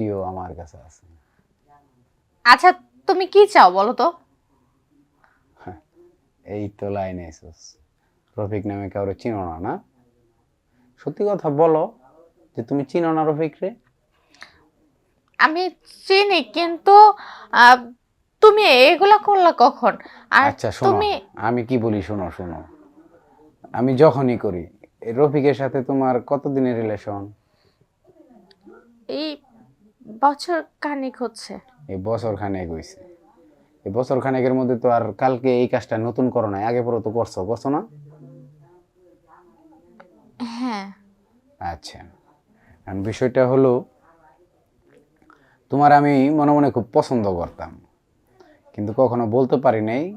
Video আমার কাছে আছে। আচ্ছা তুমি কি চাও বলো তো? এই তো লাইনে এসেছ। রফিক নামে কাউরে চিনো না না? সত্যি কথা বলো যে তুমি চিনো না রফিক রে? আমি চিনি কিন্তু তুমি এগুলা করলা কখন? আর আচ্ছা শোনো তুমি আমি কি বলি শোনো শোনো। আমি যখনই করি এই রফিকের সাথে তোমার কতদিনের রিলেশন এই বছর কানিক হচ্ছে। এই বছর খানেক হইছে। এই বছর খানেকের মধ্যে তো আর কালকে এই কাজটা নতুন করো নাই আগে পরে তো করছ করছ না? হ্যাঁ। আচ্ছা। বিষয়টা হলো তোমার আমি মনে মনে খুব পছন্দ করতাম কিন্তু কখনো বলতে পারি নাই।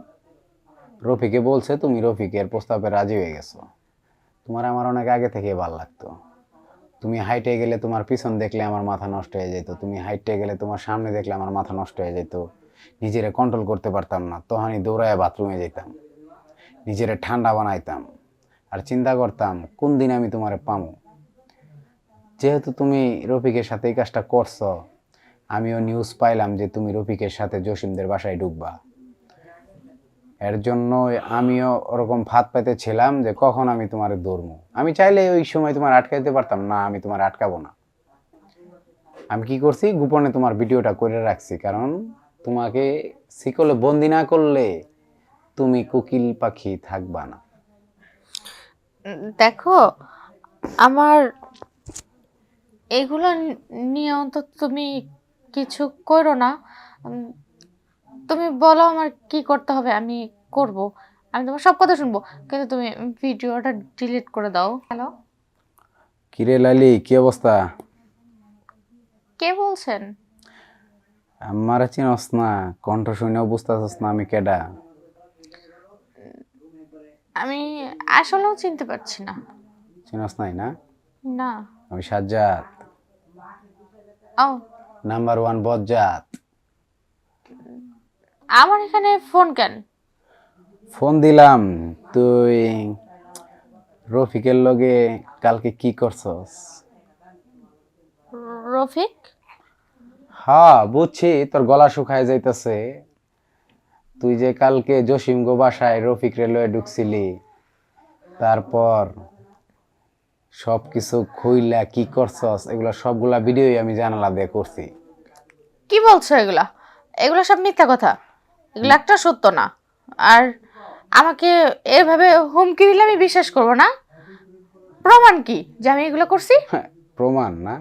রফিকে বলছে তুমি রফিকের প্রস্তাবে রাজি হয়ে গেছো। তোমার আমার অনেক আগে থেকে ভালো লাগতো। তুমি হাইটে গেলে তোমার পিছন দেখলে আমার মাথা নষ্ট হয়ে যেত, তুমি হাইটে গেলে তোমার সামনে দেখলে আমার মাথা নষ্ট হয়ে যেত। নিজেরে কন্ট্রোল করতে পারতাম না, তখনই দৌড়ায় বাথরুমে যেতাম। নিজেরে ঠান্ডা বানাইতাম আর চিন্তা করতাম, কোন দিন আমি তোমারে পামো? যেহেতু তুমি রফিকের সাথে এই কাজটা করছ, আমিও নিউজ পাইলাম যে তুমি রফিকের সাথে জসিমদের বাসায় ঢুকবা। এর জন্য আমিও ওরকম ফাঁদ পাইতে ছিলাম যে কখন আমি তোমার দৌড়মু। আমি চাইলে ওই সময় তোমার আটকাইতে পারতাম, না, আমি তোমার আটকাবো না। আমি কি করছি? গোপনে তোমার ভিডিওটা করে রাখছি, কারণ তোমাকে শিকলে বন্দি না করলে তুমি কোকিল পাখি থাকবা না। দেখো, আমার এগুলো নিয়ে অন্তত তুমি কিছু করো না। তুমি বলো আমার কি করতে হবে আমি করব। আমি তোমার সব কথা শুনব কিন্তু তুমি ভিডিওটা ডিলিট করে দাও। হ্যালো? কিরে লালি কি অবস্থা? কে বলছেন? আমার চিনস না কণ্ঠ শুনেও বুঝতেছস না আমি কেডা। আমি আসলেও চিনতে পারছি না। চিনস নাই না? না। আমি সাজ্জাদ। ও। নাম্বার ওয়ান বজ্জাত। আমার এখানে ফোন কেন? ফোন দিলাম তুই রফিকের লগে কালকে কি করছস? রফিক? হ্যাঁ বুঝছি তোর গলা শুকায় যাইতেছে। তুই যে কালকে জসিম গো বাসায় রফিক রেলওয়ে ঢুকছিলি তারপর সব কিছু খুইলা কি করছস এগুলা সবগুলা ভিডিওই আমি জানালা দিয়ে করছি। কি বলছো এগুলা? এগুলো সব মিথ্যা কথা। এগুলো একটা সত্য না। আর আমাকে এভাবে হুমকি দিলে আমি বিশ্বাস করব না। প্রমাণ কি যে আমি এগুলো করছি? হ্যাঁ, প্রমাণ না।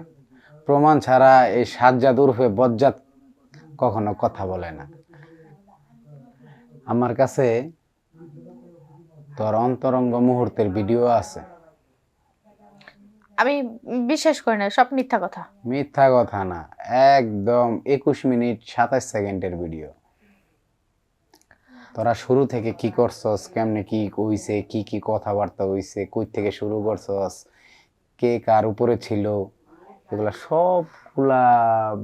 প্রমাণ ছাড়া এই সাজ্জাদ উর্ফে বজ্জাত কখনো কথা বলে না। আমার কাছে তোর অন্তরঙ্গ মুহূর্তের ভিডিও আছে। আমি বিশ্বাস করি না সব মিথ্যা কথা। মিথ্যা কথা না একদম একুশ মিনিট সাতাশ সেকেন্ডের ভিডিও তোরা শুরু থেকে কি করছস? কেমনে কি কইছে কি কি কথাবার্তা হইছে? কই থেকে শুরু করছস? কে কার উপরে ছিল? এগুলা সবগুলা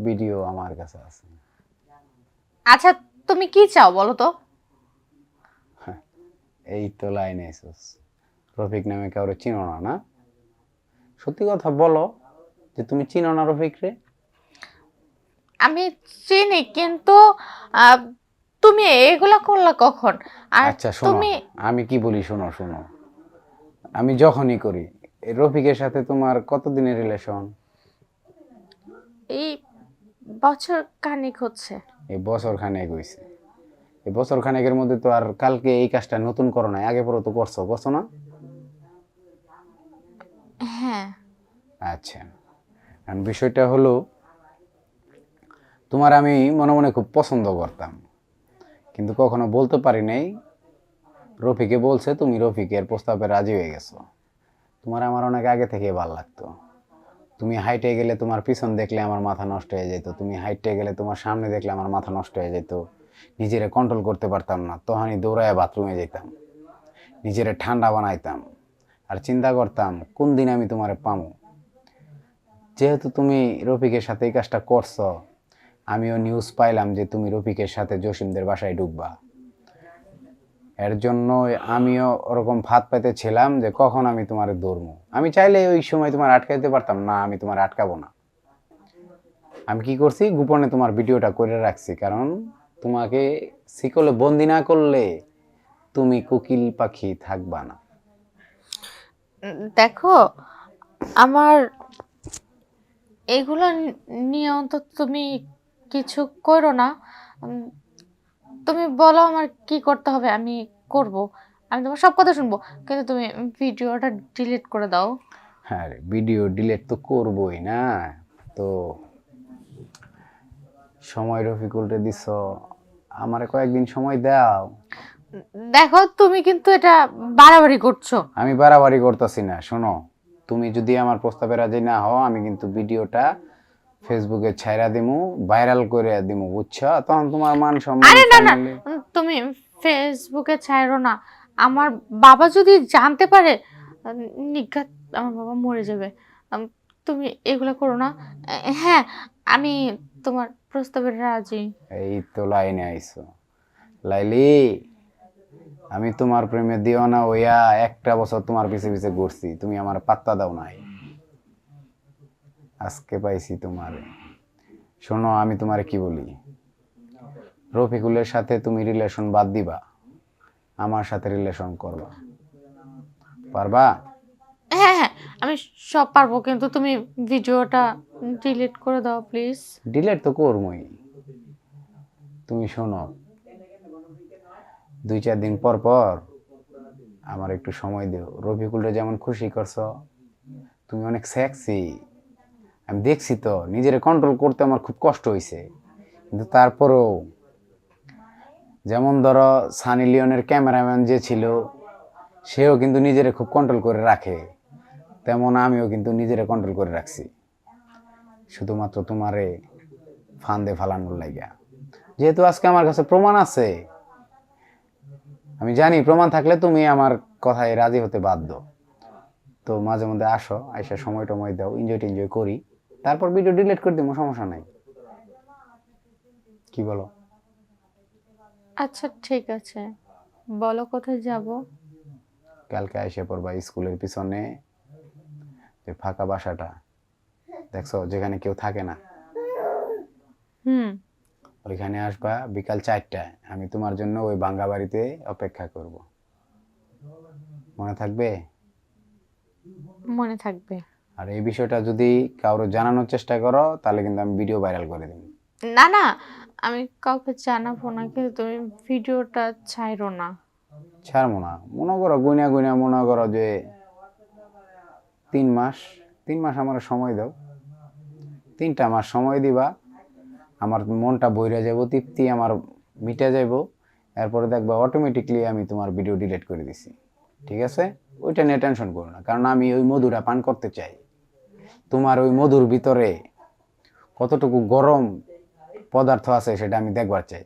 ভিডিও আমার কাছে আছে। আচ্ছা তুমি কি চাও বলো তো? এই তো লাইনে এসেছ রফিক নামে কাউরে চিনো না না? সত্যি কথা বলো যে তুমি চিনো না রফিক রে আমি চিনি কিন্তু তুমি এগুলা করলা কখন? আর আচ্ছা শোনো তুমি আমি কি বলি শোনো শোনো। আমি যখনই করি এই রফিকের সাথে তোমার কতদিনের রিলেশন এই বছর কানিক হচ্ছে। এই বছর খানেক হইছে। এই বছর খানেকের মধ্যে তো আর কালকে এই কাজটা নতুন করো নাই আগে পরে তো করছ করছ না? হ্যাঁ। আচ্ছা। এখন বিষয়টা হলো তোমার আমি মনে মনে খুব পছন্দ করতাম। কিন্তু কখনো বলতে পারি নাই। রফিকে বলছে, তুমি রফিকের প্রস্তাবে রাজি হয়ে গেছো। তোমার আমার অনেক আগে থেকে ভালো লাগতো। তুমি হাইটে গেলে তোমার পিছন দেখলে আমার মাথা নষ্ট হয়ে যেত। তুমি হাইটে গেলে তোমার সামনে দেখলে আমার মাথা নষ্ট হয়ে যেত। নিজেরে কন্ট্রোল করতে পারতাম না। তখনই দৌড়ায় বাথরুমে যেতাম। নিজেরে ঠান্ডা বানাইতাম। আর চিন্তা করতাম, কোন দিন আমি তোমারে পামো? যেহেতু তুমি রফিকের সাথে এই কাজটা করছ আমিও নিউজ পাইলাম যে তুমি রফিকের সাথে জসিমদের বাসায় ঢুকবা। এর জন্য আমিও ওরকম ফাঁদ পাইতে ছিলাম যে কখন আমি তোমার দৌড়মু আমি চাইলে ওই সময় তোমার আটকাইতে পারতাম, না, আমি তোমার আটকাবো না। আমি কি করছি? গোপনে তোমার ভিডিওটা করে রাখছি, কারণ তোমাকে শিকলে বন্দি না করলে তুমি কোকিল পাখি থাকবা না। দেখো, আমার এগুলো নিয়ে অন্তত তুমি কিছু করো না। তুমি বলো আমার কি করতে হবে আমি করব। আমি তোমার সব কথা শুনব কিন্তু তুমি ভিডিওটা ডিলিট করে দাও। হ্যাঁ ভিডিও ডিলিট তো করবই না। তো সময় রফিকুলরে দিছ আমারে কয়েকদিন সময় দাও। দেখো তুমি কিন্তু এটা বাড়াবাড়ি করছ। আমি বাড়াবাড়ি করতেছি না শোনো। তুমি যদি আমার প্রস্তাবে রাজি না হও আমি কিন্তু ভিডিওটা ফেসবুকে ছাইরা দিমু ভাইরাল করে দিমু বুঝছ? তখন তোমার মান সম্মান আরে না না। তুমি ফেসবুকে ছাড়ো না। আমার বাবা যদি জানতে পারে নিঘাত আমার বাবা মরে যাবে। তুমি এগুলো করো না। হ্যাঁ আমি তোমার প্রস্তাবে রাজি। এই তো লাইনে আইছো। লাইলি আমি তোমার প্রেমে দিও না ওইয়া একটা বছর তোমার পিছে পিছে ঘুরছি। তুমি আমার পাত্তা দাও নাই। আজকে পাইছি তোমার। শোনো আমি তোমারে কি বলি? রফিকুলের সাথে তুমি রিলেশন বাদ দিবা আমার সাথে রিলেশন করবা। পারবা? হ্যাঁ হ্যাঁ আমি সব পারব কিন্তু তুমি ভিডিওটা ডিলিট করে দাও প্লিজ ডিলেট তো করবই তুমি শোনো দুই চার দিন পর পর আমার একটু সময় দিও। রফিকুলটা যেমন খুশি করছ তুমি অনেক সেক্সি আমি দেখছি তো, নিজের কন্ট্রোল করতে আমার খুব কষ্ট হয়েছে কিন্তু তারপরেও, যেমন ধরো সানি লিওনের ক্যামেরাম্যান যে ছিল, সেও কিন্তু নিজেরে খুব কন্ট্রোল করে রাখে। তেমন আমিও কিন্তু নিজেরে কন্ট্রোল করে রাখছি। শুধুমাত্র তোমারে ফান্দে ফালানোর লাইগা। যেহেতু আজকে আমার কাছে প্রমাণ আছে, আমি জানি প্রমাণ থাকলে তুমি আমার কথায় রাজি হতে বাধ্য। তো মাঝে মধ্যে আসো, আইসা সময় টময় দাও এনজয় টেনজয় করি। তারপর ভিডিও ডিলিট করে দিব সমস্যা নাই। কি বলো? আচ্ছা ঠিক আছে। বলো কোথায় যাব? কালকে আইসা পড়বা স্কুলের পিছনে যে ফাঁকা বাসাটা। দেখছ যেখানে কেউ থাকে না। হুম। ওইখানে আসবা বিকাল চারটায়। আমি তোমার জন্য ওই বাঙ্গা বাড়িতে অপেক্ষা করব। মনে থাকবে? মনে থাকবে। আর এই বিষয়টা যদি কারও জানানোর চেষ্টা করো তাহলে কিন্তু আমি ভিডিও ভাইরাল করে দেব। না না আমি কাউকে জানাব না কিন্তু তুমি ভিডিওটা ছাইরো না। ছাড়বো না। মনে করো গুনা গুনা মনে করো যে তিন মাস তিন মাস আমার সময় দাও। তিনটা মাস সময় দিবা আমার মনটা বইরা যাব তৃপ্তি আমার মিটে যাব এরপরে দেখবা অটোমেটিকলি আমি তোমার ভিডিও ডিলিট করে দিছি। ঠিক আছে? ওইটা নিয়ে টেনশন করো না কারণ আমি ওই মধুটা পান করতে চাই। তোমার ওই মধুর ভিতরে কতটুকু গরম পদার্থ আছে সেটা আমি দেখবার চাই।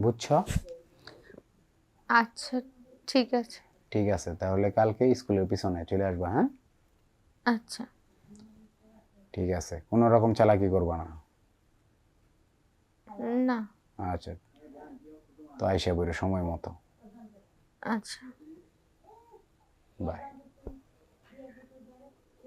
বুঝছ? আচ্ছা ঠিক আছে। ঠিক আছে তাহলে কালকে স্কুলের পিছনে চলে আসবা হ্যাঁ? আচ্ছা। ঠিক আছে কোনো রকম চালাকি করবা না। না। আচ্ছা তো আইসা বইরে সময় মতো। আচ্ছা। বাই।